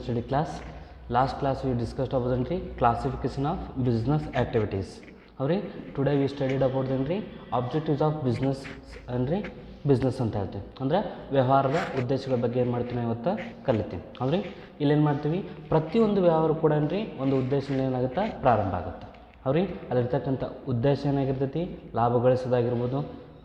business study class. Last class we discussed about the classification of business activities. ಅವ್ರಿ today we studied about ಏನ್ರಿ objectives of business ಅಂದರೆ business ಅಂತ ಹೇಳ್ತೀವಿ. ಅಂದರೆ ವ್ಯವಹಾರದ ಉದ್ದೇಶಗಳ ಬಗ್ಗೆ ಏನು ಮಾಡ್ತೀವಿ ಇವತ್ತು ಕಲಿತೀವಿ. ಅವ್ರಿ ಇಲ್ಲೇನು ಮಾಡ್ತೀವಿ? ಪ್ರತಿಯೊಂದು ವ್ಯವಹಾರ ಕೂಡ ರೀ ಒಂದು ಉದ್ದೇಶದಿಂದ ಏನಾಗುತ್ತೆ? ಪ್ರಾರಂಭ ಆಗುತ್ತೆ. ಅವ್ರಿ ಅಲ್ಲಿರ್ತಕ್ಕಂಥ ಉದ್ದೇಶ ಏನಾಗಿರ್ತೈತಿ? ಲಾಭ ಗಳಿಸೋದಾಗಿರ್ಬೋದು.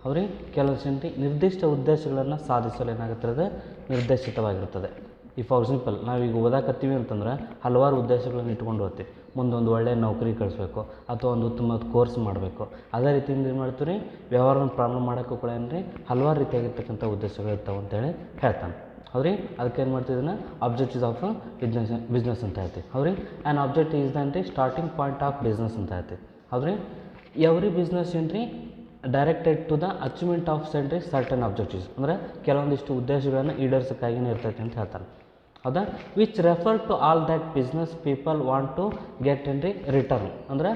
ಅವ್ರಿಗೆ ಕೆಲವು ರೀ ನಿರ್ದಿಷ್ಟ ಉದ್ದೇಶಗಳನ್ನು ಸಾಧಿಸಲು ಏನಾಗುತ್ತದೆ ನಿರ್ದೇಶಿತವಾಗಿರುತ್ತದೆ ಈ ಫಾರ್ ಎಕ್ಸಾಂಪಲ್ ನಾವೀಗ ಓದಾಕತ್ತೀವಿ ಅಂತಂದ್ರೆ ಹಲವಾರು ಉದ್ದೇಶಗಳನ್ನು ಇಟ್ಕೊಂಡು ಹೋಗ್ತೀವಿ ಮುಂದೊಂದು ಒಳ್ಳೆಯ ನೌಕರಿ ಕಳಿಸ್ಬೇಕು, ಅಥವಾ ಒಂದು ಉತ್ತಮ ಕೋರ್ಸ್ ಮಾಡಬೇಕು. ಅದೇ ರೀತಿಯಿಂದ ಏನು ಮಾಡ್ತೀವಿ ರೀ ವ್ಯವಹಾರನ ಪ್ರಾರಂಭ ಮಾಡೋಕ್ಕೂ ಕೂಡ ಏನು ರೀ ಹಲವಾರು ರೀತಿಯಾಗಿರ್ತಕ್ಕಂಥ ಉದ್ದೇಶಗಳು ಇರ್ತಾವೆ ಅಂತೇಳಿ ಹೇಳ್ತಾನೆ. ಹೌದ್ರಿ? ಅದಕ್ಕೆ ಏನು ಮಾಡ್ತಿದ್ದಾನೆ ಆಬ್ಜೆಕ್ಟಿವ್ಸ್ ಆಫ್ ಬಿಸ್ನೆಸ್ ಬಿಸ್ನೆಸ್ ಅಂತ ಹೇಳ್ತೀವಿ. ಹೌದ್ರಿ? ಆ್ಯಂಡ್ ಆಬ್ಜೆಕ್ಟ್ ಈಸ್ ದನ್ ರೀ ಸ್ಟಾರ್ಟಿಂಗ್ ಪಾಯಿಂಟ್ ಆಫ್ ಬಿಸ್ನೆಸ್ ಅಂತ ಹೇಳ್ತೀವಿ. ಹೌದ್ರಿ? ಎವ್ರಿ ಬಿಸ್ನೆಸ್ ಏನು ರೀ directed to the achievement of sentry certain objectives ಅಂದರೆ ಕೆಲವೊಂದಿಷ್ಟು ಉದ್ದೇಶಗಳನ್ನು ಈಡೇರ್ಸೋಕ್ಕಾಗಿನೇ ಇರ್ತೈತೆ ಅಂತ ಹೇಳ್ತಾರೆ ಹೌದಾ? Which refer to all that business people want to get an ರಿ ರಿಟರ್ನ್ ಅಂದರೆ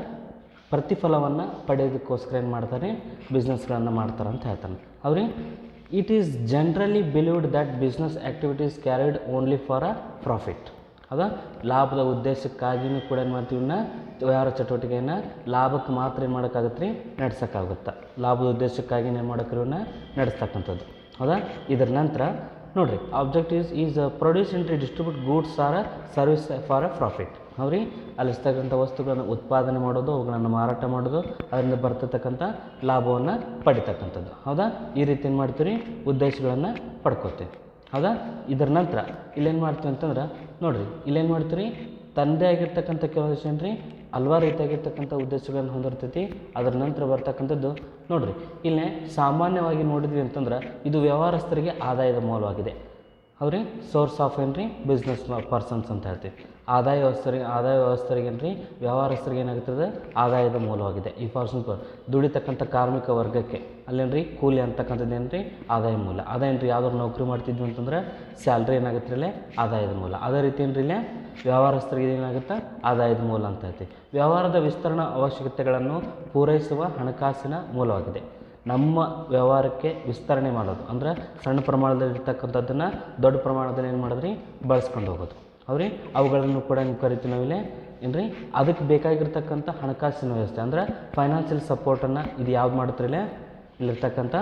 ಪ್ರತಿಫಲವನ್ನು ಪಡೆಯೋದಕ್ಕೋಸ್ಕರ ಏನು ಮಾಡ್ತಾರೆ? ಬಿಸ್ನೆಸ್ಗಳನ್ನು ಮಾಡ್ತಾರೆ ಅಂತ ಹೇಳ್ತಾನೆ. ಅವ್ರಿಗೆ it is generally believed that business activities carried only for a profit ಅದ ಲಾಭದ ಉದ್ದೇಶಕ್ಕಾಗಿಯೂ ಕೂಡ ಏನು ಮಾಡ್ತೀವಿ ವ್ಯವಹಾರ ಚಟುವಟಿಕೆಯನ್ನು ಲಾಭಕ್ಕೆ ಮಾತ್ರ ಏನು ಮಾಡೋಕ್ಕಾಗತ್ತೆ ರೀ? ನಡೆಸೋಕ್ಕಾಗುತ್ತೆ. ಲಾಭದ ಉದ್ದೇಶಕ್ಕಾಗಿ ಏನು ಮಾಡೋಕ್ರಿ ಇವನ್ನ ನಡೆಸ್ತಕ್ಕಂಥದ್ದು. ಹೌದಾ? ಇದರ ನಂತರ ನೋಡಿರಿ objectives is produce and distribute goods or a service for a profit ಅವ್ರಿ ಅಲ್ಲಿರ್ತಕ್ಕಂಥ ವಸ್ತುಗಳನ್ನು ಉತ್ಪಾದನೆ ಮಾಡೋದು, ಅವುಗಳನ್ನು ಮಾರಾಟ ಮಾಡೋದು, ಅದರಿಂದ ಬರ್ತಕ್ಕಂಥ ಲಾಭವನ್ನು ಪಡಿತಕ್ಕಂಥದ್ದು. ಹೌದಾ? ಈ ರೀತಿ ಏನು ಮಾಡ್ತೀವಿ ಉದ್ದೇಶಗಳನ್ನು ಪಡ್ಕೋತೀವಿ. ಹೌದಾ? ಇದರ ನಂತರ ಇಲ್ಲೇನು ಮಾಡ್ತೀವಿ ಅಂತಂದ್ರೆ, ನೋಡಿರಿ, ಇಲ್ಲೇನು ಮಾಡ್ತೀರಿ ತಂದೆ ಆಗಿರ್ತಕ್ಕಂಥ ಕೆಲವು ರೀ ಹಲ್ವಾರು ರೀತಿಯಾಗಿರ್ತಕ್ಕಂಥ ಉದ್ದೇಶಗಳನ್ನು ಹೊಂದಿರ್ತೈತಿ, ಅದರ ನಂತರ ಬರ್ತಕ್ಕಂಥದ್ದು ನೋಡಿರಿ, ಇಲ್ಲೇ ಸಾಮಾನ್ಯವಾಗಿ ನೋಡಿದ್ವಿ ಅಂತಂದ್ರೆ ಇದು ವ್ಯವಹಾರಸ್ಥರಿಗೆ ಆದಾಯದ ಮೂಲವಾಗಿದೆ. ಅವ್ರಿ ಸೋರ್ಸ್ ಆಫ್ ಏನು ರೀ ಬಿಸ್ನೆಸ್ ಪರ್ಸನ್ಸ್ ಅಂತ ಹೇಳ್ತೀವಿ. ಆದಾಯ ವ್ಯವಸ್ಥರಿಗೆ ಆದಾಯ ವ್ಯವಸ್ಥರಿಗೇನು ರೀ ವ್ಯವಹಾರಸ್ಥರಿಗೆ ಏನಾಗುತ್ತದೆ? ಆದಾಯದ ಮೂಲವಾಗಿದೆ. ಈ ಪರ್ಸನ್ ದುಡಿತಕ್ಕಂಥ ಕಾರ್ಮಿಕ ವರ್ಗಕ್ಕೆ ಅಲ್ಲೇನು ಕೂಲಿ ಅಂತಕ್ಕಂಥದ್ದು ಏನು ಆದಾಯ ಮೂಲ. ಅದೇನು ರೀ ಯಾವ್ದಾರು ನೌಕರಿ ಮಾಡ್ತಿದ್ವಿ ಅಂತಂದ್ರೆ ಸ್ಯಾಲ್ರಿ ಏನಾಗುತ್ತೆ ಇಲ್ಲೇ? ಆದಾಯದ ಮೂಲ. ಅದೇ ರೀತಿ ಏನು ಇಲ್ಲೇ? ವ್ಯವಹಾರಸ್ಥರಿಗೆ ಏನಾಗುತ್ತೆ? ಆದಾಯದ ಮೂಲ ಅಂತ ಹೇಳ್ತೀವಿ. ವ್ಯವಹಾರದ ವಿಸ್ತರಣಾ ಅವಶ್ಯಕತೆಗಳನ್ನು ಪೂರೈಸುವ ಹಣಕಾಸಿನ ಮೂಲವಾಗಿದೆ. ನಮ್ಮ ವ್ಯವಹಾರಕ್ಕೆ ವಿಸ್ತರಣೆ ಮಾಡೋದು. ಅಂದರೆ ಸಣ್ಣ ಪ್ರಮಾಣದಲ್ಲಿ ಇರ್ತಕ್ಕಂಥದ್ದನ್ನು ದೊಡ್ಡ ಪ್ರಮಾಣದಲ್ಲಿ ಏನು ಮಾಡಿದ್ರಿ? ಬಳಸ್ಕೊಂಡು ಹೋಗೋದು. ಅವ್ರಿ ಅವುಗಳನ್ನು ಕೂಡ ನೀವು ಕರಿತೀವಿ ನಾವಿಲ್ಲಿ. ಏನ್ರಿ? ಅದಕ್ಕೆ ಬೇಕಾಗಿರ್ತಕ್ಕಂಥ ಹಣಕಾಸಿನ ವ್ಯವಸ್ಥೆ. ಅಂದರೆ ಫೈನಾನ್ಷಿಯಲ್ ಸಪೋರ್ಟನ್ನು ಇದು ಯಾವ್ದು ಮಾಡುತ್ತಿರಲೇ? ಇಲ್ಲಿರ್ತಕ್ಕಂಥ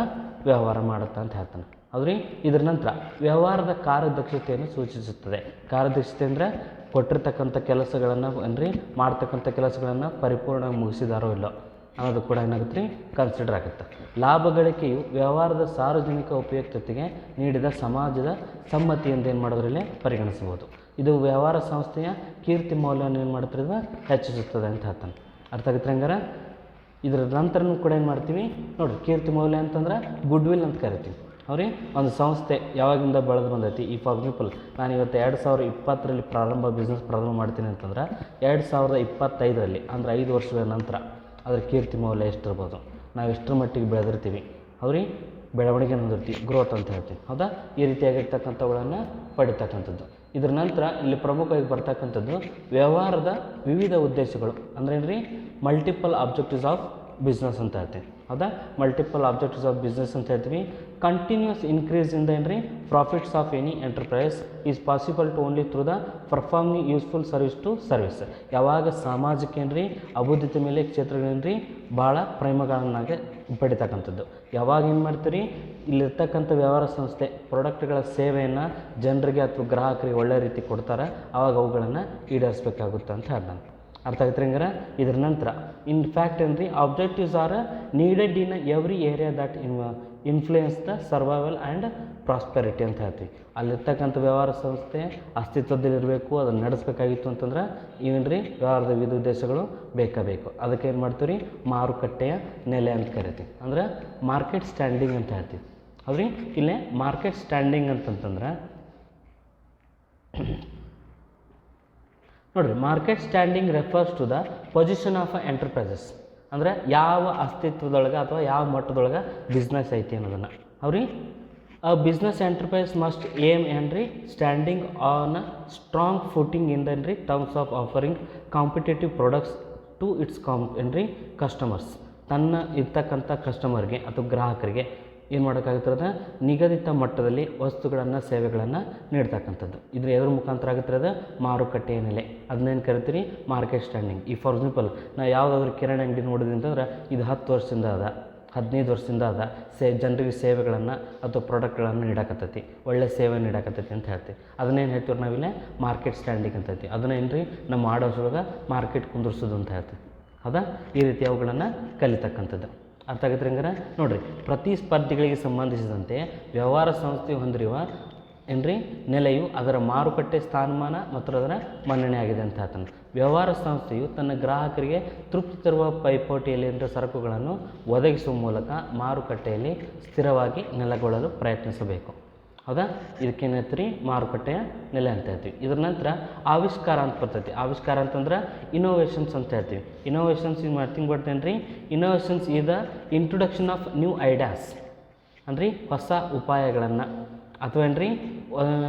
ವ್ಯವಹಾರ ಮಾಡುತ್ತೆ ಅಂತ ಹೇಳ್ತಾನೆ. ಹೌದ್ರಿ? ಇದರ ನಂತರ ವ್ಯವಹಾರದ ಕಾರ್ಯದಕ್ಷತೆಯನ್ನು ಸೂಚಿಸುತ್ತದೆ. ಕಾರ್ಯದಕ್ಷತೆ ಅಂದರೆ ಕೊಟ್ಟಿರ್ತಕ್ಕಂಥ ಕೆಲಸಗಳನ್ನು ಏನ್ರಿ? ಮಾಡ್ತಕ್ಕಂಥ ಕೆಲಸಗಳನ್ನು ಪರಿಪೂರ್ಣವಾಗಿ ಮುಗಿಸಿದಾರೋ ಇಲ್ಲೋ. ಅನ್ನೋದು ಕೂಡ ಏನಾಗುತ್ತೆ? ಕನ್ಸಿಡರ್ ಆಗುತ್ತೆ. ಲಾಭ ಗಳಿಕೆಯು ವ್ಯವಹಾರದ ಸಾರ್ವಜನಿಕ ಉಪಯುಕ್ತತೆಗೆ ನೀಡಿದ ಸಮಾಜದ ಸಮ್ಮತಿಯಿಂದ ಏನು ಮಾಡೋದ್ರಲ್ಲಿ ಪರಿಗಣಿಸಬಹುದು. ಇದು ವ್ಯವಹಾರ ಸಂಸ್ಥೆಯ ಕೀರ್ತಿ ಮೌಲ್ಯವನ್ನು ಏನು ಮಾಡುತ್ತಿರೋದು ಹೆಚ್ಚಿಸುತ್ತದೆ ಅಂತ ಹೇಳ್ತಾನೆ ಅರ್ಥ ಆಗುತ್ತೆ ಹಂಗಾರೆ? ಇದರ ನಂತರನೂ ಕೂಡ ಏನು ಮಾಡ್ತೀವಿ? ನೋಡಿರಿ, ಕೀರ್ತಿ ಮೌಲ್ಯ ಅಂತಂದ್ರೆ ಗುಡ್ ವಿಲ್ ಅಂತ ಕರಿತೀವಿ. ಅವ್ರಿ ಒಂದು ಸಂಸ್ಥೆ ಯಾವಾಗಿಂದ ಬೆಳೆದು ಬಂದೈತಿ? ಈ ಫಾರ್ ಎಕ್ಸಾಂಪಲ್ ನಾನು ಇವತ್ತು ಎರಡು ಸಾವಿರದ ಇಪ್ಪತ್ತರಲ್ಲಿ ಪ್ರಾರಂಭ ಬಿಸ್ನೆಸ್ ಪ್ರಾರಂಭ ಮಾಡ್ತೀನಿ ಅಂತಂದ್ರೆ ಎರಡು ಸಾವಿರದ ಇಪ್ಪತ್ತೈದರಲ್ಲಿ, ಅಂದರೆ ಐದು ವರ್ಷಗಳ ನಂತರ. ಅದ್ರ ಕೀರ್ತಿ ಮೌಲ್ಯ ಎಷ್ಟಿರ್ಬೋದು? ನಾವು ಎಷ್ಟರ ಮಟ್ಟಿಗೆ ಬೆಳೆದಿರ್ತೀವಿ? ಅವ್ರಿಗೆ ಬೆಳವಣಿಗೆ ಹೊಂದಿರ್ತೀವಿ ಗ್ರೋತ್ ಅಂತ ಹೇಳ್ತೀವಿ. ಹೌದಾ? ಈ ರೀತಿಯಾಗಿರ್ತಕ್ಕಂಥವುಗಳನ್ನು ಪಡಿತಕ್ಕಂಥದ್ದು. ಇದ್ರ ನಂತರ ಇಲ್ಲಿ ಪ್ರಮುಖವಾಗಿ ಬರ್ತಕ್ಕಂಥದ್ದು ವ್ಯವಹಾರದ ವಿವಿಧ ಉದ್ದೇಶಗಳು. ಅಂದ್ರೆ ರೀ ಮಲ್ಟಿಪಲ್ ಆಬ್ಜೆಕ್ಟಿವ್ಸ್ ಆಫ್ ಬಿಸ್ನೆಸ್ ಅಂತ ಹೇಳ್ತೀವಿ. ಹೌದಾ? ಮಲ್ಟಿಪಲ್ ಆಬ್ಜೆಕ್ಟಿವ್ಸ್ ಆಫ್ ಬಿಸ್ನೆಸ್ ಅಂತ ಹೇಳ್ತೀವಿ. ಕಂಟಿನ್ಯೂಸ್ ಇನ್ಕ್ರೀಸ್ ಇಂದ ಏನ್ರಿ? Profits of any enterprise is possible to only through the performing useful service to service ಯಾವಾಗ ಸಾಮಾಜಿಕ ಏನ್ರಿ? ಅಭಿವೃದ್ಧಿ ಮೇಲೆ ಕ್ಷೇತ್ರಗಳೇನ್ರಿ ಭಾಳ ಪ್ರೇಮಗಳನ್ನಾಗೆ ಪಡಿತಕ್ಕಂಥದ್ದು. ಯಾವಾಗ ಏನು ಮಾಡ್ತೀರಿ? ಇಲ್ಲಿರ್ತಕ್ಕಂಥ ವ್ಯವಹಾರ ಸಂಸ್ಥೆ ಪ್ರಾಡಕ್ಟ್ಗಳ ಸೇವೆಯನ್ನು ಜನರಿಗೆ ಅಥವಾ ಗ್ರಾಹಕರಿಗೆ ಒಳ್ಳೆ ರೀತಿ ಕೊಡ್ತಾರೆ. ಆವಾಗ ಅವುಗಳನ್ನು ಈಡೇರಿಸ್ಬೇಕಾಗುತ್ತೆ ಅಂತ ಹೇಳ್ತಾನೆ ಅರ್ಥ ಆಗುತ್ತೆ ಹಂಗಾರೆ? ಇದ್ರ ನಂತರ ಇನ್ ಫ್ಯಾಕ್ಟ್ ಏನು ರೀ objectives are needed in every area that in influence the survival and prosperity ಅಂತ ಹೇಳ್ತೀವಿ ಅಲ್ಲಿರ್ತಕ್ಕಂಥ ವ್ಯವಹಾರ ಸಂಸ್ಥೆ ಅಸ್ತಿತ್ವದಲ್ಲಿರಬೇಕು ಅದನ್ನು ನಡೆಸಬೇಕಾಗಿತ್ತು ಅಂತಂದ್ರೆ ಏನು ರೀ ವ್ಯವಹಾರದ ವಿಧ ಉದ್ದೇಶಗಳು ಬೇಕೇ ಬೇಕು ಅದಕ್ಕೆ ಏನು ಮಾಡ್ತೀವಿ ರೀ ಮಾರುಕಟ್ಟೆಯ ನೆಲೆ ಅಂತ ಕರಿತೀವಿ. ಅಂದ್ರೆ ಮಾರ್ಕೆಟ್ ಸ್ಟ್ಯಾಂಡಿಂಗ್ ಅಂತ ಹೇಳ್ತೀವಿ. ಅದ್ರಿ ಇಲ್ಲೇ ಮಾರ್ಕೆಟ್ ಸ್ಟ್ಯಾಂಡಿಂಗ್ ಅಂತಂತಂದ್ರೆ ನೋಡಿರಿ market standing refers to the position of enterprises ಅಂದರೆ ಯಾವ ಅಸ್ತಿತ್ವದೊಳಗೆ ಅಥವಾ ಯಾವ ಮಟ್ಟದೊಳಗೆ ಬಿಸ್ನೆಸ್ ಐತಿ ಅನ್ನೋದನ್ನು. ಅವ್ರಿ a business enterprise must aim ಏನ್ರಿ standing on a strong footing in ದನ್ರಿ terms of offering competitive products to its com ಏನ್ರಿ ಕಸ್ಟಮರ್ಸ್ ತನ್ನ ಇರ್ತಕ್ಕಂಥ ಕಸ್ಟಮರ್ಗೆ ಅಥವಾ ಗ್ರಾಹಕರಿಗೆ ಏನು ಮಾಡೋಕ್ಕಾಗುತ್ತದೆ ನಿಗದಿತ ಮಟ್ಟದಲ್ಲಿ ವಸ್ತುಗಳನ್ನು, ಸೇವೆಗಳನ್ನು ನೀಡ್ತಕ್ಕಂಥದ್ದು. ಇದ್ರ ಎದ್ರ ಮುಖಾಂತರ ಆಗುತ್ತಿರೋದು ಮಾರುಕಟ್ಟೆಯ ನೆಲೆ. ಅದನ್ನೇನು ಕರಿತೀರಿ? Market standing. ಈ ಫಾರ್ ಎಕ್ಸಾಂಪಲ್ ನಾವು ಯಾವುದಾದ್ರೂ ಕಿರಾಣಿ ಅಂಗಡಿ ನೋಡಿದ್ವಿ ಅಂತಂದ್ರೆ ಇದು ಹತ್ತು ವರ್ಷದಿಂದ ಅದ, ಹದಿನೈದು ವರ್ಷದಿಂದ ಅದ. ಸೇ, ಜನರಿಗೆ ಸೇವೆಗಳನ್ನು ಅಥವಾ ಪ್ರಾಡಕ್ಟ್ಗಳನ್ನು ನೀಡಕತ್ತೈತಿ. ಒಳ್ಳೆ ಸೇವೆ ನೀಡಕತ್ತೈತಿ ಅಂತ ಹೇಳ್ತೀವಿ. ಅದನ್ನೇನು ಹೇಳ್ತೀವಿ ನಾವಿಲ್ಲೇ ಮಾರ್ಕೆಟ್ ಸ್ಟ್ಯಾಂಡಿಂಗ್ ಅಂತೈತಿ ಅದನ್ನೇನು ರೀ ನಮ್ಮ ಆಡೋದ್ರೊಳಗೆ ಮಾರ್ಕೆಟ್ ಕುಂದಿರ್ಸೋದು ಅಂತ ಹೇಳ್ತೀವಿ. ಹೌದಾ? ಈ ರೀತಿ ಅವುಗಳನ್ನು ಕಲಿತಕ್ಕಂಥದ್ದು. ಅರ್ಥ ಆಗತ್ತೆ ಹಂಗಾರೆ? ನೋಡಿರಿ ಪ್ರತಿಸ್ಪರ್ಧಿಗಳಿಗೆ ಸಂಬಂಧಿಸಿದಂತೆ ವ್ಯವಹಾರ ಸಂಸ್ಥೆ ಹೊಂದಿರುವ ಏನ್ರಿ? ನೆಲೆಯು ಅದರ ಮಾರುಕಟ್ಟೆ ಸ್ಥಾನಮಾನ ಮತ್ತು ಅದರ ಮನ್ನಣೆ ಆಗಿದೆ ಅಂತ ಹೇಳ್ತಾನೆ ವ್ಯವಹಾರ ಸಂಸ್ಥೆಯು ತನ್ನ ಗ್ರಾಹಕರಿಗೆ ತೃಪ್ತಿ ತರುವ ಪೈಪೋಟಿಯಲ್ಲಿ ಸರಕುಗಳನ್ನು ಒದಗಿಸುವ ಮೂಲಕ ಮಾರುಕಟ್ಟೆಯಲ್ಲಿ ಸ್ಥಿರವಾಗಿ ನೆಲೆಗೊಳ್ಳಲು ಪ್ರಯತ್ನಿಸಬೇಕು. ಹೌದಾ? ಇದಕ್ಕೇನೈತೆ ರೀ ಮಾರುಕಟ್ಟೆಯ ನೆಲೆ ಅಂತ ಹೇಳ್ತೀವಿ. ಇದ್ರ ನಂತರ ಆವಿಷ್ಕಾರ ಅಂತ ಬರ್ತೈತಿ. ಆವಿಷ್ಕಾರ ಅಂತಂದ್ರೆ ಇನೋವೇಷನ್ಸ್ ಅಂತ ಹೇಳ್ತೀವಿ. ಇನೋವೇಷನ್ಸ್ ಇದು ಮಾಡ್ತೀನಿ ಬರ್ತೇನೆ ರೀ ಇನೋವೇಷನ್ಸ್ ಇದ ಇಂಟ್ರೊಡಕ್ಷನ್ ಆಫ್ ನ್ಯೂ ಐಡಿಯಾಸ್ ಅಂದ್ರೆ ಹೊಸ ಉಪಾಯಗಳನ್ನು. ಅಥವಾ ಏನ್ರಿ?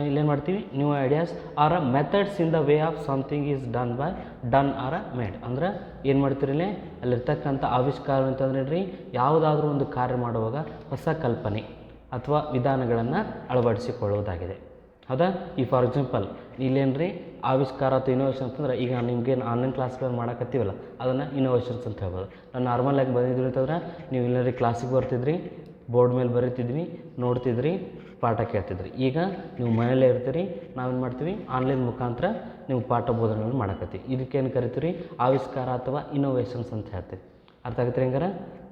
ಇಲ್ಲೇನು ಮಾಡ್ತೀವಿ? New ideas or a methods in the way of something is done by done or a made ಅಂದ್ರೆ ಏನು ಮಾಡ್ತೀರಿಲ್ಲೇ ಅಲ್ಲಿರ್ತಕ್ಕಂಥ ಆವಿಷ್ಕಾರ ಅಂತಂದ್ರೆ ರೀ ಯಾವುದಾದ್ರೂ ಒಂದು ಕಾರ್ಯ ಮಾಡುವಾಗ ಹೊಸ ಕಲ್ಪನೆ. ಅಥವಾ ವಿಧಾನಗಳನ್ನು ಅಳವಡಿಸಿಕೊಳ್ಳುವುದಾಗಿದೆ. ಹೌದಾ? ಈ ಫಾರ್ ಎಕ್ಸಾಂಪಲ್ ಇಲ್ಲೇನು ರೀ ಆವಿಷ್ಕಾರ ಅಥವಾ ಇನೋವೇಷನ್ ಅಂತಂದ್ರೆ ಈಗ ನಿಮಗೆ ಆನ್ಲೈನ್ ಕ್ಲಾಸ್ಗಳು ಮಾಡಕತ್ತೀವಲ್ಲ, ಅದನ್ನು ಇನೋವೇಷನ್ಸ್ ಅಂತ ಹೇಳ್ಬೋದು. ನಾರ್ಮಲ್ ಯಾಕೆ ಬಂದಿದ್ವಿ ಅಂತಂದ್ರೆ ನೀವು ಇಲ್ಲರಿ ಕ್ಲಾಸಿಗೆ ಬರ್ತಿದ್ರಿ ಬೋರ್ಡ್ ಮೇಲೆ ಬರೀತಿದ್ವಿ ನೋಡ್ತಿದ್ರಿ, ಪಾಠ ಕೇಳ್ತಿದ್ರಿ. ಈಗ ನೀವು ಮನೇಲೇ ಇರ್ತೀರಿ, ನಾವೇನು ಮಾಡ್ತೀವಿ? ಆನ್ಲೈನ್ ಮುಖಾಂತರ ನೀವು ಪಾಠ ಬೋಧನೆಗಳನ್ನು ಮಾಡಕತ್ತೀವಿ. ಇದಕ್ಕೇನು ಕರಿತೀರಿ? ಆವಿಷ್ಕಾರ ಅಥವಾ ಇನೋವೇಷನ್ಸ್ ಅಂತ ಹೇಳ್ತೀವಿ. ಅರ್ಥ ಆಗುತ್ತೆ ಹೆಂಗಾರ?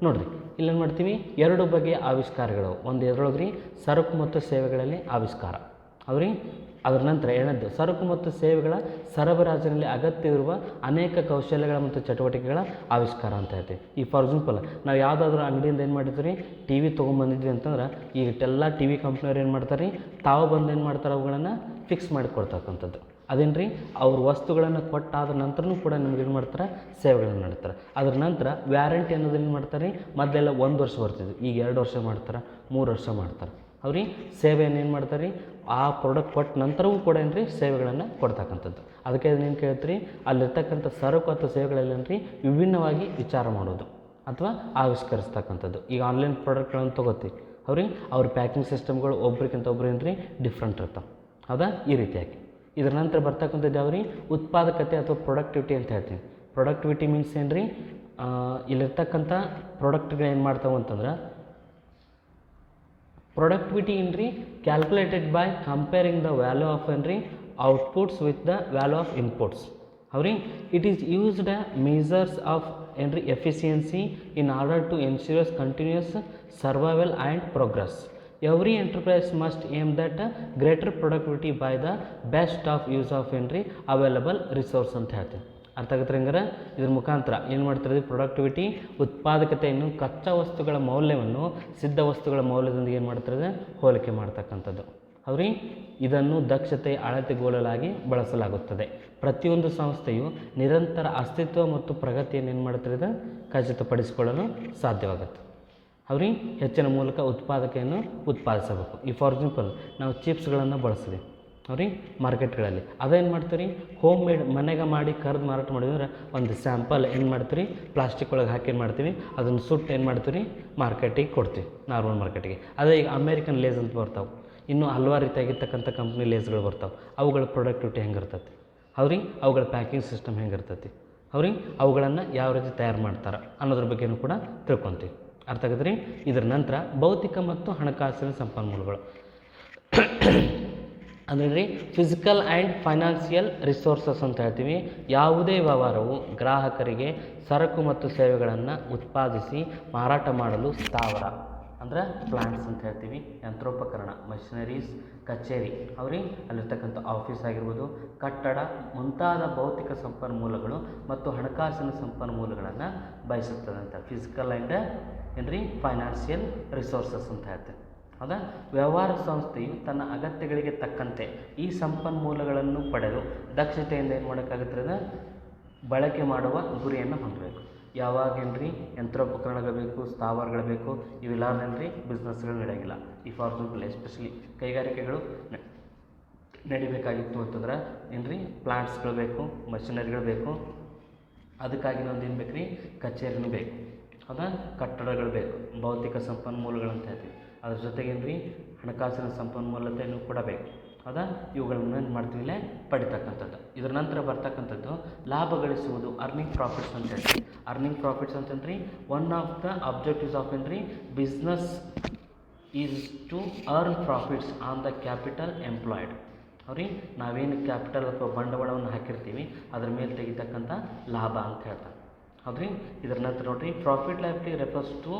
ನೋಡಿರಿ, ಇಲ್ಲೇನು ಮಾಡ್ತೀವಿ? ಎರಡು ಬಗೆಯ ಆವಿಷ್ಕಾರಗಳು. ಒಂದು ಎದ್ರೊಳಗೆ ರೀ ಸರಕು ಮತ್ತು ಸೇವೆಗಳಲ್ಲಿ ಆವಿಷ್ಕಾರ. ಅವ್ರಿ ಅದರ ನಂತರ ಏನದ್ದು? ಸರಕು ಮತ್ತು ಸೇವೆಗಳ ಸರಬರಾಜಿನಲ್ಲಿ ಅಗತ್ಯವಿರುವ ಅನೇಕ ಕೌಶಲ್ಯಗಳ ಮತ್ತು ಚಟುವಟಿಕೆಗಳ ಆವಿಷ್ಕಾರ ಅಂತ ಹೇಳ್ತೀವಿ. ಈ ಫಾರ್ ಎಕ್ಸಾಂಪಲ್, ನಾವು ಯಾವುದಾದ್ರೂ ಅಂಗಡಿಯಿಂದ ಏನು ಮಾಡಿದ್ವಿ? ಟಿ ವಿ ತೊಗೊಂಬಂದಿದ್ವಿ ಅಂತಂದ್ರೆ, ಈಗ ಎಲ್ಲ ಟಿ ವಿ ಕಂಪ್ನಿಯವ್ರು ಏನು ಮಾಡ್ತಾರೆ ರೀ ತಾವು ಬಂದು ಏನು ಮಾಡ್ತಾರೆ ಅವುಗಳನ್ನು ಫಿಕ್ಸ್ ಮಾಡಿ ಕೊಡ್ತಕ್ಕಂಥದ್ದು ಅದೇನು ರೀ ಅವ್ರ ವಸ್ತುಗಳನ್ನು ಕೊಟ್ಟಾದ ನಂತರನೂ ಕೂಡ ನಿಮ್ಗೆ ಏನು ಮಾಡ್ತಾರೆ? ಸೇವೆಗಳನ್ನು ಮಾಡ್ತಾರೆ ಅದ್ರ ನಂತರ ವ್ಯಾರಂಟಿ ಅನ್ನೋದು ಏನು ಮಾಡ್ತಾರೆ? ಮೊದಲೆಲ್ಲ ಒಂದು ವರ್ಷ ಬರ್ತಿದ್ವಿ ಈಗ ಎರಡು ವರ್ಷ ಮಾಡ್ತಾರೆ, ಮೂರು ವರ್ಷ ಮಾಡ್ತಾರೆ. ಅವ್ರಿಗೆ ಸೇವೆಯನ್ನು ಏನು ಮಾಡ್ತಾರೆ? ರೀ ಆ ಪ್ರಾಡಕ್ಟ್ ಕೊಟ್ಟ ನಂತರವೂ ಕೂಡ ಏನು ರೀ ಸೇವೆಗಳನ್ನು ಕೊಡ್ತಕ್ಕಂಥದ್ದು. ಅದಕ್ಕೆ ಏನು ಕೇಳ್ತೀರಿ? ಅಲ್ಲಿರ್ತಕ್ಕಂಥ ಸರಕು ಅಥವಾ ಸೇವೆಗಳಲ್ಲೇನು ರೀ ವಿಭಿನ್ನವಾಗಿ ವಿಚಾರ ಮಾಡೋದು ಅಥವಾ ಆವಿಷ್ಕರಿಸ್ತಕ್ಕಂಥದ್ದು. ಈಗ ಆನ್ಲೈನ್ ಪ್ರಾಡಕ್ಟ್ಗಳನ್ನು ತೊಗೋತೀವಿ. ಅವ್ರಿಗೆ ಅವ್ರ ಪ್ಯಾಕಿಂಗ್ ಸಿಸ್ಟಮ್ಗಳು ಒಬ್ರಿಗಿಂತ ಒಬ್ರು ಏನು ರೀ ಡಿಫ್ರೆಂಟ್ ಇರ್ತಾವೆ. ಹೌದಾ? ಈ ರೀತಿಯಾಗಿ. ಇದರ ನಂತರ ಬರ್ತಕ್ಕಂಥದ್ದು ಯಾವ ರೀ ಉತ್ಪಾದಕತೆ ಅಥವಾ ಪ್ರೊಡಕ್ಟಿವಿಟಿ ಅಂತ ಹೇಳ್ತೀವಿ. ಪ್ರೊಡಕ್ಟಿವಿಟಿ ಮೀನ್ಸ್ ಏನು ರೀ ಇಲ್ಲಿರ್ತಕ್ಕಂಥ ಪ್ರಾಡಕ್ಟ್ಗಳು ಏನು ಮಾಡ್ತಾವೆ ಅಂತಂದ್ರೆ ಪ್ರೊಡಕ್ಟಿವಿಟಿ ಇನ್ ರೀ calculated by comparing the value of ಏನು ರೀ outputs with the value of inputs ಅವ್ರಿ it is used measures of ಏನ್ರಿ? ರೀ in order to ensures continuous survival and progress every enterprise must aim that greater productivity by the best of use of ಏನ್ರಿ available resource ಅಂತ ಹೇಳ್ತೀವಿ. ಅರ್ಥ ಆಗುತ್ತೆ ಹಂಗಾರೆ ಇದ್ರ ಮುಖಾಂತರ ಏನು ಮಾಡ್ತಿರೋದು ಪ್ರೊಡಕ್ಟಿವಿಟಿ ಉತ್ಪಾದಕತೆಯನ್ನು ಕಚ್ಚಾ ವಸ್ತುಗಳ ಮೌಲ್ಯವನ್ನು ಸಿದ್ಧ ವಸ್ತುಗಳ ಮೌಲ್ಯದೊಂದಿಗೆ ಏನು ಮಾಡ್ತಿರೋದು ಹೋಲಿಕೆ ಮಾಡ್ತಕ್ಕಂಥದ್ದು. ಅವ್ರಿ ಇದನ್ನು ದಕ್ಷತೆ ಅಳತೆಗೋಲಲಾಗಿ ಬಳಸಲಾಗುತ್ತದೆ. ಪ್ರತಿಯೊಂದು ಸಂಸ್ಥೆಯು ನಿರಂತರ ಅಸ್ತಿತ್ವ ಮತ್ತು ಪ್ರಗತಿಯನ್ನು ಏನು ಮಾಡ್ತಿರೋದು ಖಚಿತಪಡಿಸಿಕೊಳ್ಳಲು ಸಾಧ್ಯವಾಗುತ್ತೆ. ಅವ್ರಿ ಹೆಚ್ಚಿನ ಮೂಲಕ ಉತ್ಪಾದಕೆಯನ್ನು ಉತ್ಪಾದಿಸಬೇಕು. ಈ ಫಾರ್ ಎಕ್ಸಾಂಪಲ್ ನಾವು ಚಿಪ್ಸ್ಗಳನ್ನು ಬಳಸ್ತೀವಿ ಅವ್ರಿಗೆ ಮಾರ್ಕೆಟ್ಗಳಲ್ಲಿ ಅದೇನು ಮಾಡ್ತೀರಿ? ಹೋಮ್ ಮೇಡ್ ಮನೆಗೆ ಮಾಡಿ ಕರೆದು ಮಾರಾಟ ಮಾಡಿದ್ರೆ ಒಂದು ಸ್ಯಾಂಪಲ್ ಏನು ಮಾಡ್ತೀರಿ? ಪ್ಲಾಸ್ಟಿಕ್ ಒಳಗೆ ಹಾಕಿ ಏನು ಮಾಡ್ತೀವಿ? ಅದನ್ನು ಸುಟ್ಟು ಏನು ಮಾಡ್ತೀರಿ? ಮಾರ್ಕೆಟಿಗೆ ಕೊಡ್ತೀವಿ ನಾರ್ಮಲ್ ಮಾರ್ಕೆಟಿಗೆ ಅದೇ ಈಗ ಅಮೇರಿಕನ್ ಲೇಸ್ ಅಂತ ಬರ್ತಾವೆ. ಇನ್ನೂ ಹಲವಾರು ರೀತಿಯಾಗಿರ್ತಕ್ಕಂಥ ಕಂಪ್ನಿ ಲೇಸ್ಗಳು ಬರ್ತಾವೆ. ಅವುಗಳ ಪ್ರೊಡಕ್ಟಿವಿಟಿ ಹೆಂಗಿರ್ತೈತಿ? ಅವ್ರಿಗೆ ಅವುಗಳ ಪ್ಯಾಕಿಂಗ್ ಸಿಸ್ಟಮ್ ಹೆಂಗಿರ್ತೈತಿ? ಅವ್ರಿಗೆ ಅವುಗಳನ್ನು ಯಾವ ರೀತಿ ತಯಾರು ಮಾಡ್ತಾರೆ ಅನ್ನೋದ್ರ ಬಗ್ಗೆನೂ ಕೂಡ ತಿಳ್ಕೊತೀವಿ. ಅರ್ಥ ಆಗದ್ರಿ ಇದರ ನಂತರ ಭೌತಿಕ ಮತ್ತು ಹಣಕಾಸಿನ ಸಂಪನ್ಮೂಲಗಳು. ಅಂದರೆ ರೀ ಫಿಸಿಕಲ್ ಆ್ಯಂಡ್ ಫೈನಾನ್ಸಿಯಲ್ ರಿಸೋರ್ಸಸ್ ಅಂತ ಹೇಳ್ತೀವಿ. ಯಾವುದೇ ವ್ಯವಹಾರವು ಗ್ರಾಹಕರಿಗೆ ಸರಕು ಮತ್ತು ಸೇವೆಗಳನ್ನು ಉತ್ಪಾದಿಸಿ ಮಾರಾಟ ಮಾಡಲು ಸ್ಥಾವರ. ಅಂದ್ರೆ ಪ್ಲಾಂಟ್ಸ್ ಅಂತ ಹೇಳ್ತೀವಿ. ಯಂತ್ರೋಪಕರಣ ಮಷಿನರೀಸ್ ಕಚೇರಿ. ಅವ್ರಿಗೆ ಅಲ್ಲಿರ್ತಕ್ಕಂಥ ಆಫೀಸ್ ಆಗಿರ್ಬೋದು, ಕಟ್ಟಡ ಮುಂತಾದ ಭೌತಿಕ ಸಂಪನ್ಮೂಲಗಳು ಮತ್ತು ಹಣಕಾಸಿನ ಸಂಪನ್ಮೂಲಗಳನ್ನು ಬಯಸುತ್ತದೆ ಅಂತ ಫಿಸಿಕಲ್ ಆ್ಯಂಡ್ ಏನ್ರಿ? ಫೈನಾನ್ಷಿಯಲ್ ರಿಸೋರ್ಸಸ್ ಅಂತ ಹೇಳ್ತೇವೆ ಹೌದಾ? ವ್ಯವಹಾರ ಸಂಸ್ಥೆಯು ತನ್ನ ಅಗತ್ಯಗಳಿಗೆ ತಕ್ಕಂತೆ ಈ ಸಂಪನ್ಮೂಲಗಳನ್ನು ಪಡೆದು ದಕ್ಷತೆಯಿಂದ ಏನು ಮಾಡೋಕ್ಕಾಗುತ್ತೆ ಅದ? ಬಳಕೆ ಮಾಡುವ ಗುರಿಯನ್ನು ಹೊಂದಬೇಕು. ಯಾವಾಗೇನ್ರಿ ಯಂತ್ರೋಪಕರಣಗಳು ಬೇಕು, ಸ್ಥಾವರಗಳು ಬೇಕು ಇವೆಲ್ಲನೇನ್ರಿ ಬಿಸ್ನೆಸ್ಗಳು ನಡೆಯಂಗಿಲ್ಲ. ಈ ಫಾರ್ ಎಕ್ಸಾಂಪಲ್ ಎಸ್ಪೆಷಲಿ ಕೈಗಾರಿಕೆಗಳು ನಡಿಬೇಕಾಗಿತ್ತು ಅಂತಂದ್ರೆ ಏನ್ರಿ? ಪ್ಲಾಂಟ್ಸ್ಗಳು ಬೇಕು ಮಷಿನರಿಗಳು ಬೇಕು. ಅದಕ್ಕಾಗಿ ನಮ್ದು ಏನು ಬೇಕು ರೀ ಕಚೇರಿನೂ ಬೇಕು. ಹೌದಾ ಕಟ್ಟಡಗಳು ಬೇಕು. ಭೌತಿಕ ಸಂಪನ್ಮೂಲಗಳು ಅಂತ ಹೇಳ್ತೀವಿ. ಅದ್ರ ಜೊತೆಗೇನು ರೀ ಹಣಕಾಸಿನ ಸಂಪನ್ಮೂಲತೆಯನ್ನು ಕೊಡಬೇಕು ಹೌದಾ ಇವುಗಳನ್ನು ಏನು ಮಾಡ್ತೀವಿ ಇಲ್ಲೇ? ಪಡಿತಕ್ಕಂಥದ್ದು. ಇದರ ನಂತರ ಬರ್ತಕ್ಕಂಥದ್ದು ಲಾಭ ಗಳಿಸುವುದು ಅರ್ನಿಂಗ್ ಪ್ರಾಫಿಟ್ಸ್ ಅಂತ ಹೇಳ್ತೀವಿ. ಅರ್ನಿಂಗ್ ಪ್ರಾಫಿಟ್ಸ್ ಅಂತಂದ್ರೆ one of the objectives of ಏನ್ರಿ? Business is to earn profits on the capital employed ಅವ್ರಿ, ನಾವೇನು ಕ್ಯಾಪಿಟಲ್ ಅಥವಾ ಬಂಡವಾಳವನ್ನು ಹಾಕಿರ್ತೀವಿ, ಅದ್ರ ಮೇಲೆ ತೆಗಿತಕ್ಕಂಥ ಲಾಭ ಅಂತ ಹೇಳ್ತಾರೆ. ಹೌದ್ರಿ? ಇದರ ನಂತರ ನೋಡ್ರಿ profitability refers to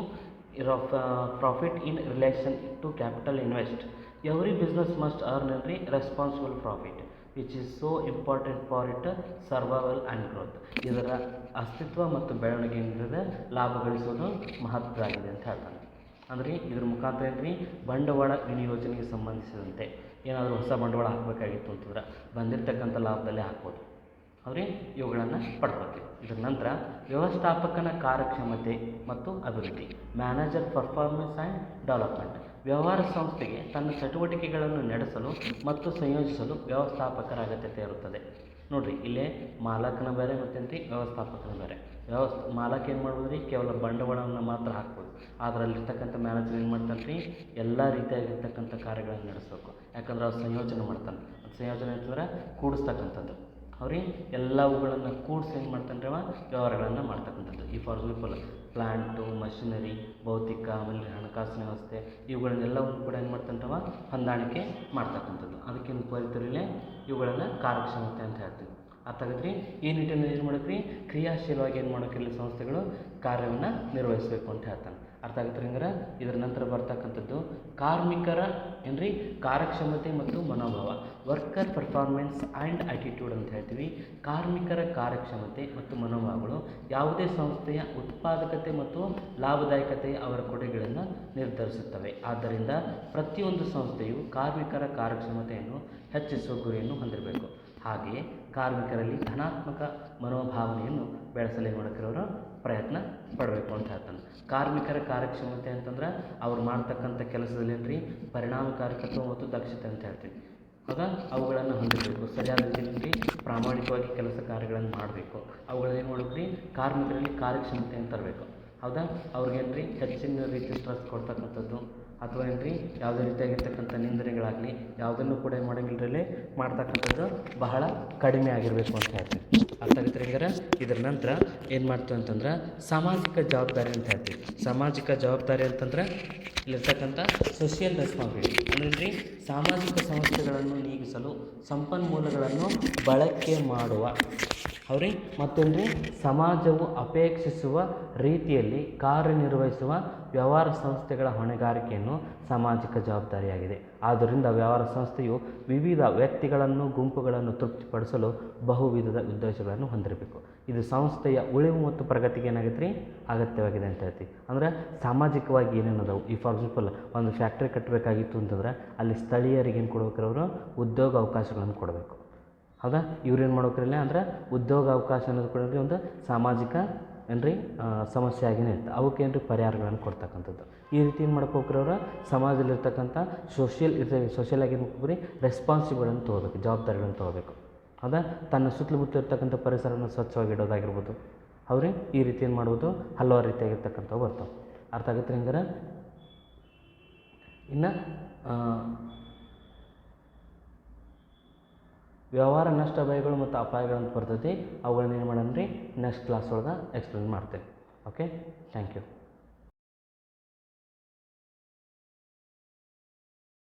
profit in relation to capital invest every business must earn ಅನ್ರಿ responsible profit which is so important for it survival and growth ಇದರ ಅಸ್ತಿತ್ವ ಮತ್ತು ಬೆಳವಣಿಗೆ ಏನಿದೆ, ಲಾಭ ಗಳಿಸೋದು ಮಹತ್ವ ಆಗಿದೆ ಅಂತ ಹೇಳ್ತಾನೆ ಅಂದರೆ ಇದ್ರ ಮುಖಾಂತರ ಏನ್ರಿ? ಬಂಡವಾಳ ವಿನಿಯೋಜನೆಗೆ ಸಂಬಂಧಿಸಿದಂತೆ ಏನಾದರೂ ಹೊಸ ಬಂಡವಾಳ ಹಾಕಬೇಕಾಗಿತ್ತು ಅಂತಂದ್ರೆ, ಬಂದಿರತಕ್ಕಂಥ ಲಾಭದಲ್ಲೇ ಹಾಕ್ಬೋದು. ಅವ್ರಿ ಇವುಗಳನ್ನು ಪಡ್ಕೋತೀವಿ. ಇದರ ನಂತರ ವ್ಯವಸ್ಥಾಪಕನ ಕಾರ್ಯಕ್ಷಮತೆ ಮತ್ತು ಅಭಿವೃದ್ಧಿ ಮ್ಯಾನೇಜರ್ ಪರ್ಫಾರ್ಮೆನ್ಸ್ ಆ್ಯಂಡ್ ಡೆವಲಪ್ಮೆಂಟ್ ವ್ಯವಹಾರ ಸಂಸ್ಥೆಗೆ ತನ್ನ ಚಟುವಟಿಕೆಗಳನ್ನು ನಡೆಸಲು ಮತ್ತು ಸಂಯೋಜಿಸಲು ವ್ಯವಸ್ಥಾಪಕರ ಅಗತ್ಯತೆ ಇರುತ್ತದೆ. ನೋಡಿರಿ, ಇಲ್ಲೇ ಮಾಲಕನ ಬೇರೆ ಮತ್ತೇನ್ರಿ? ವ್ಯವಸ್ಥಾಪಕನ ಬೇರೆ. ವ್ಯವಸ್ ಮಾಲಕ ಏನು ಮಾಡ್ಬೋದು ರೀ ಕೇವಲ ಬಂಡವಾಳವನ್ನು ಮಾತ್ರ ಹಾಕ್ಬೋದು. ಅದರಲ್ಲಿರ್ತಕ್ಕಂಥ ಮ್ಯಾನೇಜರ್ ಏನು ಮಾಡ್ತಾನೆ ರೀ ಎಲ್ಲ ರೀತಿಯಾಗಿರ್ತಕ್ಕಂಥ ಕಾರ್ಯಗಳನ್ನು ನಡೆಸಬೇಕು. ಯಾಕಂದ್ರೆ ಅವ್ರು ಸಂಯೋಜನೆ ಮಾಡ್ತಾನೆ. ಸಂಯೋಜನೆ ಅಂತಂದ್ರೆ ಕೂಡಿಸ್ತಕ್ಕಂಥದ್ದು. ಅವ್ರಿ ಎಲ್ಲವುಗಳನ್ನು ಕೂಡಿಸಿ ಏನು ಮಾಡ್ತಾನೆ ಅವ ವ್ಯವಹಾರಗಳನ್ನು ಮಾಡ್ತಕ್ಕಂಥದ್ದು. ಈ ಫಾರ್ ಎಕ್ಸಾಂಪಲ್ ಪ್ಲ್ಯಾಂಟು ಮಷಿನರಿ ಭೌತಿಕ, ಆಮೇಲೆ ಹಣಕಾಸಿನ ವ್ಯವಸ್ಥೆ, ಇವುಗಳನ್ನೆಲ್ಲವನ್ನು ಕೂಡ ಏನು ಮಾಡ್ತಾನೆ ಅವ ಹೊಂದಾಣಿಕೆ ಮಾಡ್ತಕ್ಕಂಥದ್ದು. ಅದಕ್ಕಿಂತ ಪರಿತರಲ್ಲೇ ಇವುಗಳನ್ನು ಕಾರ್ಯಕ್ಷಮತೆ ಅಂತ ಹೇಳ್ತೀವಿ. ಅರ್ಥ ರೀ ಈ ನಿಟ್ಟಿನಲ್ಲಿ ಏನು ಮಾಡಕ್ರಿ? ಕ್ರಿಯಾಶೀಲವಾಗಿ ಏನು ಮಾಡೋಕ್ಕಿಲ್ಲ ಸಂಸ್ಥೆಗಳು ಕಾರ್ಯವನ್ನು ನಿರ್ವಹಿಸಬೇಕು ಅಂತ ಹೇಳ್ತಾನೆ ಅರ್ಥ ಆಗುತ್ತೆ ಹಂಗಾರೆ? ಇದರ ನಂತರ ಬರ್ತಕ್ಕಂಥದ್ದು ಕಾರ್ಮಿಕರ ಏನ್ರಿ? ಕಾರ್ಯಕ್ಷಮತೆ ಮತ್ತು ಮನೋಭಾವ. ವರ್ಕರ್ ಪರ್ಫಾರ್ಮೆನ್ಸ್ ಆ್ಯಂಡ್ ಆಟಿಟ್ಯೂಡ್ ಅಂತ ಹೇಳ್ತೀವಿ. ಕಾರ್ಮಿಕರ ಕಾರ್ಯಕ್ಷಮತೆ ಮತ್ತು ಮನೋಭಾವಗಳು ಯಾವುದೇ ಸಂಸ್ಥೆಯ ಉತ್ಪಾದಕತೆ ಮತ್ತು ಲಾಭದಾಯಕತೆ ಅವರ ಕೊಡುಗೆಗಳನ್ನು ನಿರ್ಧರಿಸುತ್ತವೆ. ಆದ್ದರಿಂದ ಪ್ರತಿಯೊಂದು ಸಂಸ್ಥೆಯು ಕಾರ್ಮಿಕರ ಕಾರ್ಯಕ್ಷಮತೆಯನ್ನು ಹೆಚ್ಚಿಸುವ ಗುರಿಯನ್ನು ಹೊಂದಿರಬೇಕು. ಹಾಗೆಯೇ ಕಾರ್ಮಿಕರಲ್ಲಿ ಧನಾತ್ಮಕ ಮನೋಭಾವನೆಯನ್ನು ಬೆಳೆಸಲೇ ಮಾಡಕ್ಕಿರೋರು ಪ್ರಯತ್ನ ಪಡಬೇಕು ಅಂತ ಹೇಳ್ತಾನೆ. ಕಾರ್ಮಿಕರ ಕಾರ್ಯಕ್ಷಮತೆ ಅಂತಂದ್ರೆ ಅವ್ರು ಮಾಡ್ತಕ್ಕಂಥ ಕೆಲಸದಲ್ಲಿ ಪರಿಣಾಮಕಾರಿಕತ್ವ ಮತ್ತು ದಕ್ಷತೆ ಅಂತ ಹೇಳ್ತೀವಿ. ಆಗ ಅವುಗಳನ್ನು ಹೊಂದಿರಬೇಕು ಸರಿಯಾದ ರೀತಿಯಲ್ಲಿ ಪ್ರಾಮಾಣಿಕವಾಗಿ ಕೆಲಸ ಕಾರ್ಯಗಳನ್ನು ಮಾಡಬೇಕು. ಅವುಗಳನ್ನ ಏನು ಮಾಡ್ಬೇಕು ರೀ ಕಾರ್ಮಿಕರಲ್ಲಿ ಅಂತ ತರಬೇಕು. ಹೌದಾ? ಅವ್ರಿಗೇನು ರೀ ಹೆಚ್ಚಿನ ರೀತಿ ಸ್ಟ್ರೆಸ್ ಕೊಡ್ತಕ್ಕಂಥದ್ದು. ಅಥವಾ ಏನು ರೀ ಯಾವುದೇ ರೀತಿಯಾಗಿರ್ತಕ್ಕಂಥ ನಿಂದನೆಗಳಾಗಲಿ, ಯಾವುದನ್ನು ಕೂಡ ಏನು ಮಾಡೋಂಗಿಲ್ಲರಲ್ಲಿ ಮಾಡ್ತಕ್ಕಂಥದ್ದು ಬಹಳ ಕಡಿಮೆ ಆಗಿರಬೇಕು ಅಂತ ಹೇಳ್ತೀವಿ. ಅರ್ಥ ಆಗುತ್ತೆ ಇದರ ನಂತರ ಏನು ಮಾಡ್ತೀವಿ ಅಂತಂದ್ರೆ ಸಾಮಾಜಿಕ ಜವಾಬ್ದಾರಿ ಅಂತ ಹೇಳ್ತೀವಿ. ಸಾಮಾಜಿಕ ಜವಾಬ್ದಾರಿ ಅಂತಂದ್ರೆ ಇಲ್ಲಿರ್ತಕ್ಕಂಥ ಸೋಷಿಯಲ್ ರೆಸ್ಪಾನ್ಸಿಬಿಲಿಟಿ ಅಂದ್ರೆ ರೀ ಸಾಮಾಜಿಕ ಸಮಸ್ಯೆಗಳನ್ನು ನೀಗಿಸಲು ಸಂಪನ್ಮೂಲಗಳನ್ನು ಬಳಕೆ ಮಾಡುವ. ಅವ್ರಿ ಮತ್ತೇನು ಸಮಾಜವು ಅಪೇಕ್ಷಿಸುವ ರೀತಿಯಲ್ಲಿ ಕಾರ್ಯನಿರ್ವಹಿಸುವ ವ್ಯವಹಾರ ಸಂಸ್ಥೆಗಳ ಹೊಣೆಗಾರಿಕೆಯನ್ನು ಸಾಮಾಜಿಕ ಜವಾಬ್ದಾರಿಯಾಗಿದೆ. ಆದ್ದರಿಂದ ವ್ಯವಹಾರ ಸಂಸ್ಥೆಯು ವಿವಿಧ ವ್ಯಕ್ತಿಗಳನ್ನು, ಗುಂಪುಗಳನ್ನು ತೃಪ್ತಿಪಡಿಸಲು ಬಹುವಿಧದ ಉದ್ದೇಶಗಳನ್ನು ಹೊಂದಿರಬೇಕು. ಇದು ಸಂಸ್ಥೆಯ ಉಳಿವು ಮತ್ತು ಪ್ರಗತಿಗೆ ಏನಾಗೈತೆ ರೀ ಅಗತ್ಯವಾಗಿದೆ ಅಂತ ಹೇಳ್ತೀವಿ. ಅಂದರೆ ಸಾಮಾಜಿಕವಾಗಿ ಏನೇನು ಅದಾವು ಈ ಫಾರ್ ಎಕ್ಸಾಂಪಲ್ ಒಂದು ಫ್ಯಾಕ್ಟ್ರಿ ಕಟ್ಟಬೇಕಾಗಿತ್ತು ಅಂತಂದ್ರೆ ಅಲ್ಲಿ ಸ್ಥಳೀಯರಿಗೆ ಏನು ಕೊಡಬೇಕು ಅವರು? ಉದ್ಯೋಗ ಅವಕಾಶಗಳನ್ನು ಕೊಡಬೇಕು. ಹೌದಾ? ಇವ್ರೇನು ಮಾಡ್ಬೇಕ್ರಲ್ಲ ಅಂದ್ರೆ ಉದ್ಯೋಗ ಅವಕಾಶ ಅನ್ನೋದು ಕೂಡ ಒಂದು ಸಾಮಾಜಿಕ ಏನ್ರಿ ಸಮಸ್ಯೆ ಆಗಿನೇ ಇರ್ತದೆ ಅವಕ್ಕೆ ಏನ್ರಿ ಪರಿಹಾರಗಳನ್ನು ಕೊಡ್ತಕ್ಕಂಥದ್ದು. ಈ ರೀತಿ ಏನು ಮಾಡ್ಕೋಕ್ರಿ ಅವರು? ಸಮಾಜದಲ್ಲಿರ್ತಕ್ಕಂಥ ಸೋಷಿಯಲ್ ಇರ್ತದೆ ಸೋಷಿಯಲ್ ಆಗಿ ಏನು ರೀ ತೊಗೋಬೇಕು, ಜವಾಬ್ದಾರಿಗಳನ್ನು ತೊಗೋಬೇಕು. ಹೌದಾ? ತನ್ನ ಸುತ್ತಮುತ್ತ ಇರ್ತಕ್ಕಂಥ ಪರಿಸರವನ್ನು ಸ್ವಚ್ಛವಾಗಿ ಇಡೋದಾಗಿರ್ಬೋದು. ಅವ್ರಿ ಈ ರೀತಿ ಏನು ಮಾಡ್ಬೋದು? ಹಲವಾರು ರೀತಿಯಾಗಿರ್ತಕ್ಕಂಥವು ಬರ್ತಾವೆ. ಅರ್ಥ ಆಗುತ್ತೆ ಹಂಗಾರೆ? ಇನ್ನು ವ್ಯವಹಾರ ನಷ್ಟ ಭಯಗಳು ಮತ್ತು ಅಪಾಯಗಳಂತ ಬರ್ತೈತಿ, ಅವುಗಳನ್ನ ಏನು ಮಾಡೋಣ ರೀ ನೆಕ್ಸ್ಟ್ ಕ್ಲಾಸ್ ಒಳಗೆ ಎಕ್ಸ್ಪ್ಲೇನ್ ಮಾಡ್ತೇನೆ. Okay thank you